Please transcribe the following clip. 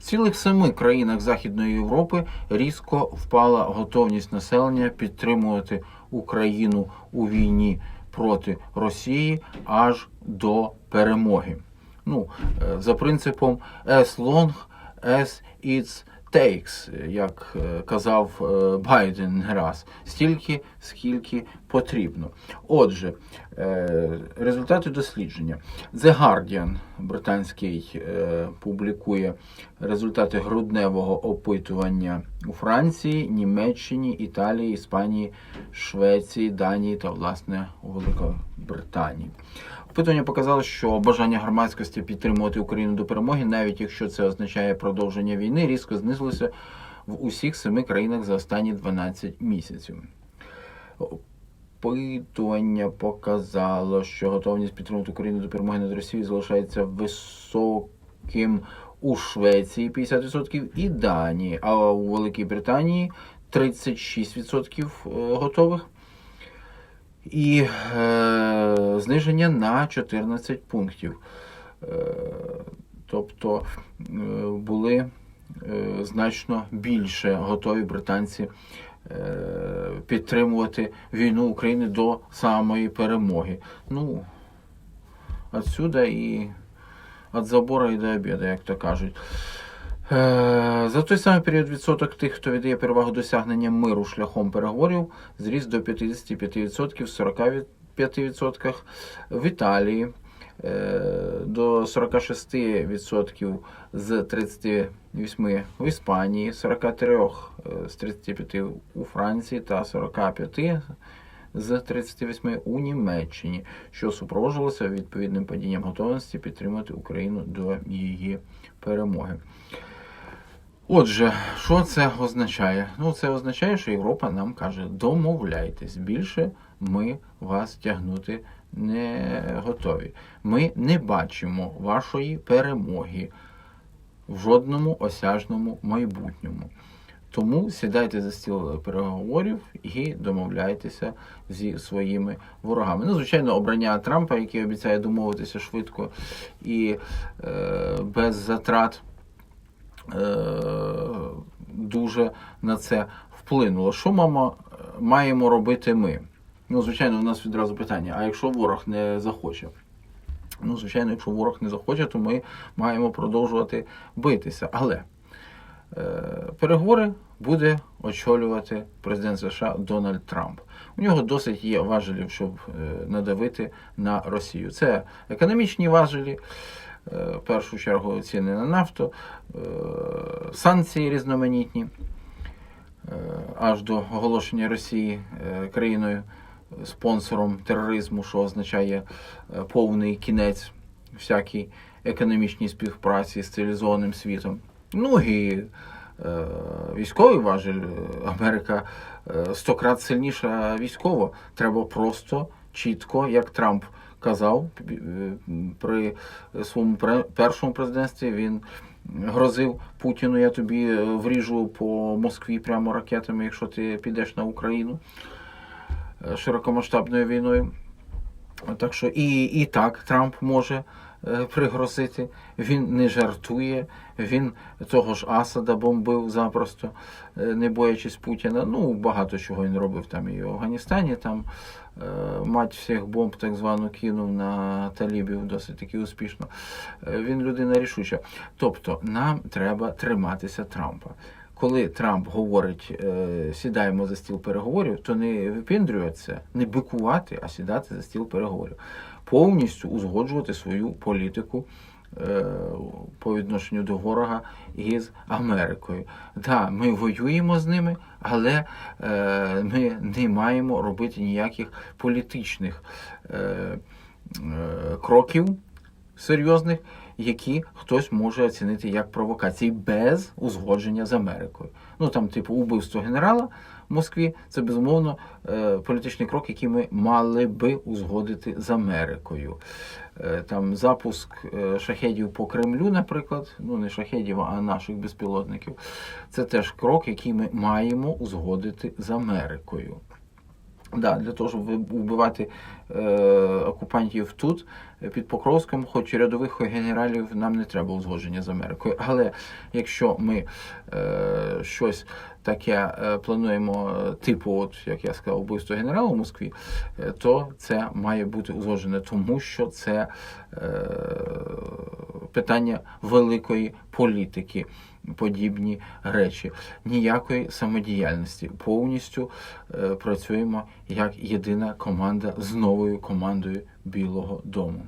Цілих семи країнах Західної Європи різко впала готовність населення підтримувати Україну у війні проти Росії аж до перемоги. Ну, е, за принципом as long as it takes, як е, казав е, Байден раз, стільки, скільки потрібно. Отже, е, результати дослідження. The Guardian британський публікує результати грудневого опитування у Франції, Німеччині, Італії, Іспанії, Швеції, Данії та, власне, у Великобританії. Опитування показало, що бажання громадськості підтримувати Україну до перемоги, навіть якщо це означає продовження війни, різко знизилося в усіх семи країнах за останні 12 місяців. Опитування показало, що готовність підтримувати Україну до перемоги над Росією залишається високим у Швеції 50% і Данії, а у Великій Британії 36% е, готових. І е, зниження на 14 пунктів. Е, тобто е, були е, значно більше готові британці е, підтримувати війну України до самої перемоги. Ну, отсюда і від забора і до обіду, як то кажуть. Е, За той самий період відсоток тих, хто віддає перевагу досягнення миру шляхом переговорів, зріс до 55% в 45% в Італії, е, до 46% з 38 в Іспанії, 43 е, з 35 у Франції та 45 з 38 у Німеччині, що супроводжувалося відповідним падінням готовності підтримати Україну до її перемоги. Отже, що це означає? Ну, це означає, що Європа нам каже: домовляйтесь, більше ми вас тягнути не готові. Ми не бачимо вашої перемоги в жодному осяжному майбутньому. Тому сідайте за стіл переговорів і домовляйтеся зі своїми ворогами. Ну, звичайно, обрання Трампа, який обіцяє домовитися швидко і е, без затрат дуже на це вплинуло. Що мама маємо робити ми? Ну, звичайно, у нас відразу питання: а якщо ворог не захоче? Ну, звичайно, якщо ворог не захоче, то ми маємо продовжувати битися. Але е, переговори буде очолювати президент США Дональд Трамп. У нього досить є важелів, щоб е, надавити на Росію. Це економічні важелі, е, в першу чергу ціни на нафту, е, санкції різноманітні, е, аж до оголошення Росії е, країною спонсором тероризму, що означає е, повний кінець всякій економічній співпраці з цивілізованим світом. Ну і е, військовий важель е, Америка е, сто крат сильніша військово. Треба просто чітко, як Трамп казав е, при своєму першому президентстві, він грозив Путіну, я тобі е, вріжу по Москві прямо ракетами, якщо ти підеш на Україну е, широкомасштабною війною. Так що і, і так Трамп може е, пригрозити. Він не жартує, він того ж Асада бомбив запросто, е, не боячись Путіна. Ну, багато чого він робив там і в Афганістані. Там е, мать всіх бомб так звану кинув на талібів досить таки успішно. Він людина рішуча. Тобто нам треба триматися Трампа. Коли Трамп говорить, е, сідаємо за стіл переговорів, то не випіндрюватися, не бикувати, а сідати за стіл переговорів. Повністю узгоджувати свою політику е, по відношенню до ворога із Америкою. Так, ми воюємо з ними, але е, ми не маємо робити ніяких політичних кроків серйозних, які хтось може оцінити як провокації без узгодження з Америкою. Ну там, типу, убивство генерала в Москві це безумовно е, політичний крок, який ми мали би узгодити з Америкою. Е, Там запуск е, шахедів по Кремлю, наприклад, ну не шахедів, а наших безпілотників. Це теж крок, який ми маємо узгодити з Америкою. Да, для того, щоб вбивати е, окупантів тут, е, під Покровськом, хоч рядових генералів нам не треба узгодження з Америкою. Але якщо ми е, щось таке е, плануємо, е, типу, от як я сказав, вбивство генерала в Москві, е, то це має бути узгоджене, тому що це е, питання великої політики. Подібні речі, ніякої самодіяльності. Повністю е, працюємо як єдина команда з новою командою Білого Дому.